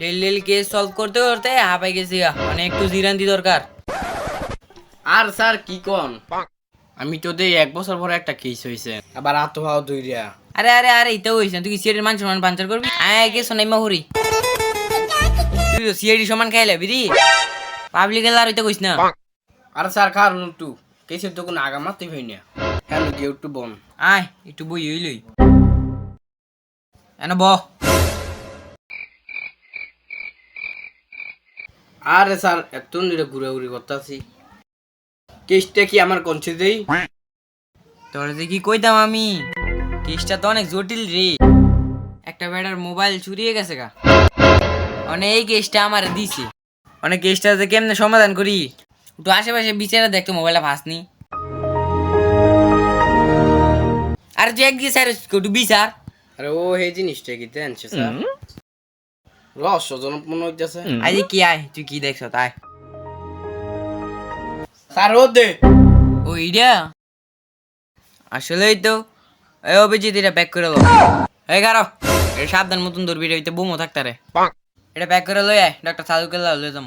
Daily case solve করতে করতে হাঁপাই গেছি মানে একটু জিরান্তি দরকার। আর স্যার কি কন? আমি তো দেই এক বছর পরে একটা কেস হয়েছে আবার আত হাও দইরা। আরে আরে আরে এটা হইছে। তুই কি সিআইডির মান সমান পাঞ্চার করবি? আয় কে শোনাই মাহুরি। তুই তো সিআইডি সমান খাইলে বিদি পাবলিক এলার হইতে কইস না। আর স্যার কারণ একটু কেসের তো কোনো আগা মারতে হই না। কেন গিয়ে একটু বন আয় একটু বই হইলই। এনে ব আরে স্যার এত নিরে ঘুরে ঘুরে করতেছি। কেসটা কি আমার কনছে দেই? তোর যে কি কইতাম আমি? কেসটা তো অনেক জটিল রে। একটা বেটার মোবাইল চুরিয়ে গেছে গা। মানে এই কেসটা আমার দিছে। অনেক কেসটা যে কেমনে সমাধান করি? একটু আশেপাশে বিচারে দেখতো মোবাইলটা ফাঁসনি। আর যে এক দিয়ে স্যার একটু বিচার। আরে ও এই জিনিসটা কি আনছে স্যার? রহস্যজনক মনে হইতেছে। আজ কি আয় তুই কি দেখছ তাই? স্যার ও দে। আসলেই তো এই অভিজিৎ এটা প্যাক করে লো এই গারো এটা সাবধান মতন ধরবি এটা হইতে বুমো থাকতে এটা প্যাক করে লই আয় ডক্টর সাদুকে লই যাম।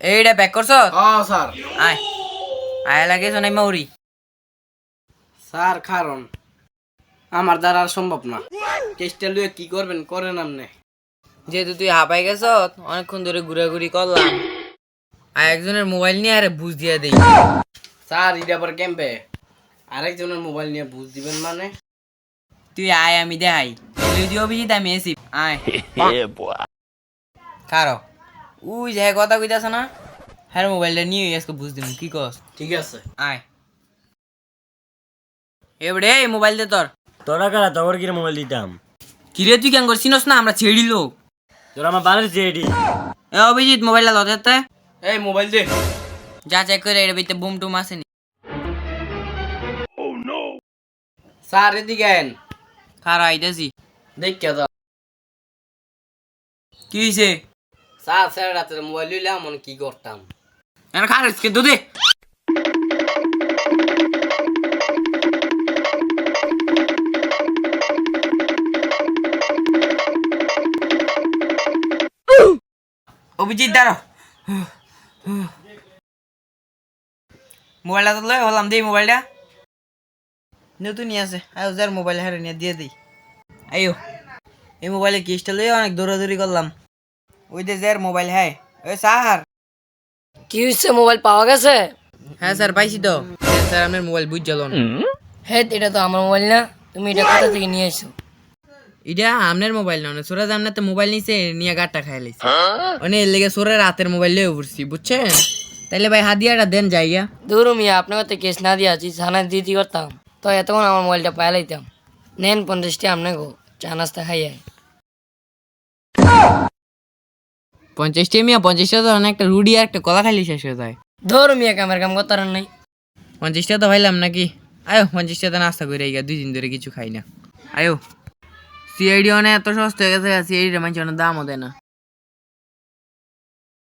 এইটা প্যাক করছ? ও স্যার আয়। আয় লাগে শোনাই মাউরি। স্যার কারণ আমার দ্বারা আর সম্ভব না। কেসটা লুয়ে কি করবেন? করেন আপনি। যেহেতু তুই হাঁপাই গেছ অনেকক্ষণ ধরে ঘুরাঘুরি করলাম। আর একজনের মোবাইল নিয়ে আরে বুঝ দিয়ে দেই। স্যার এটা আবার ক্যাম্পে আরেকজনের মোবাইল নিয়ে বুঝ দিবেন মানে? তুই আয় আমি দেখাই। লই দিও অভিজিৎ আমি এসি। আয়। কারও? উই যে কথা কইতাছ না? হ্যাঁ মোবাইলটা নিয়ে আজকে বুঝ দিম। কি কস? ঠিক আছে। আয়। এবারে এই মোবাইল দে তোর। তোরা কারা তোর কিরে মোবাইল দিতাম? কিরে তুই কেন করছিস? না আমরা ছেড়ি লোক তোরা আমার বাড়ির জেডি। এ অভিজিৎ মোবাইলটা লজাতে এই মোবাইল দে। যা চেক করে এটা ভিতরে বুম টুম আসেনি। স্যার এদিকে খারা আইতাছি। দেখে দাও। কি হইছে? স্যার স্যার রাতের মোবাইল লইলে মনে কি করতাম? এনে খার কে দুদে অভিজিৎ দাঁড়ো। মোবাইলটা তো লয় হলাম দেই মোবাইলটা। নতুনই আছে আয়ো যার মোবাইল হারে নিয়ে দিয়ে দিই। আয়ো। এই মোবাইলে কেসটা লয়ে অনেক দৌড়াদৌড়ি করলাম ওই যে যার মোবাইল হ্যাঁ ওই স্যার কি হচ্ছে মোবাইল পাওয়া গেছে? হ্যাঁ স্যার পাইছি তো। স্যার আমার মোবাইল বুঝ জ্বালন। হে এটা তো আমার মোবাইল না। তুমি এটা কোথা থেকে নিয়ে এসো এটা আপনার মোবাইল না সোরাজ তো মোবাইল নিছে নিয়ে গাটটা খাই লাইছে। মানে এর লেগে সোরের রাতের মোবাইল লিয়ে উঠছি বুঝছেন? তাইলে ভাই হাদিয়াটা দেন যাইয়া। দূর মিয়া আপনার কাছে কেস না দিয়ে আছি থানায় দিতে করতাম। তো এতক্ষণ আমার মোবাইলটা পাই লাইতাম। নেন পঞ্চাশটি আপনাকে চা নাস্তা খাইয়ে পঞ্চাশটা মিয়া পঞ্চাশটা তো অনেক একটা রুডি আর একটা কলা খাইলে শেষ হয়ে যায়। ধর মিয়া কামের কাম করতে পারেন নাই। পঞ্চাশটা তো ভাইলাম নাকি? আয়ো পঞ্চাশটা তো নাস্তা করে গিয়া দুই দিন ধরে কিছু খাই না। আয়ো। সিআইডি অনেক এত সস্তা হয়ে গেছে সিআইডি মানুষ অনেক দামও দেয় না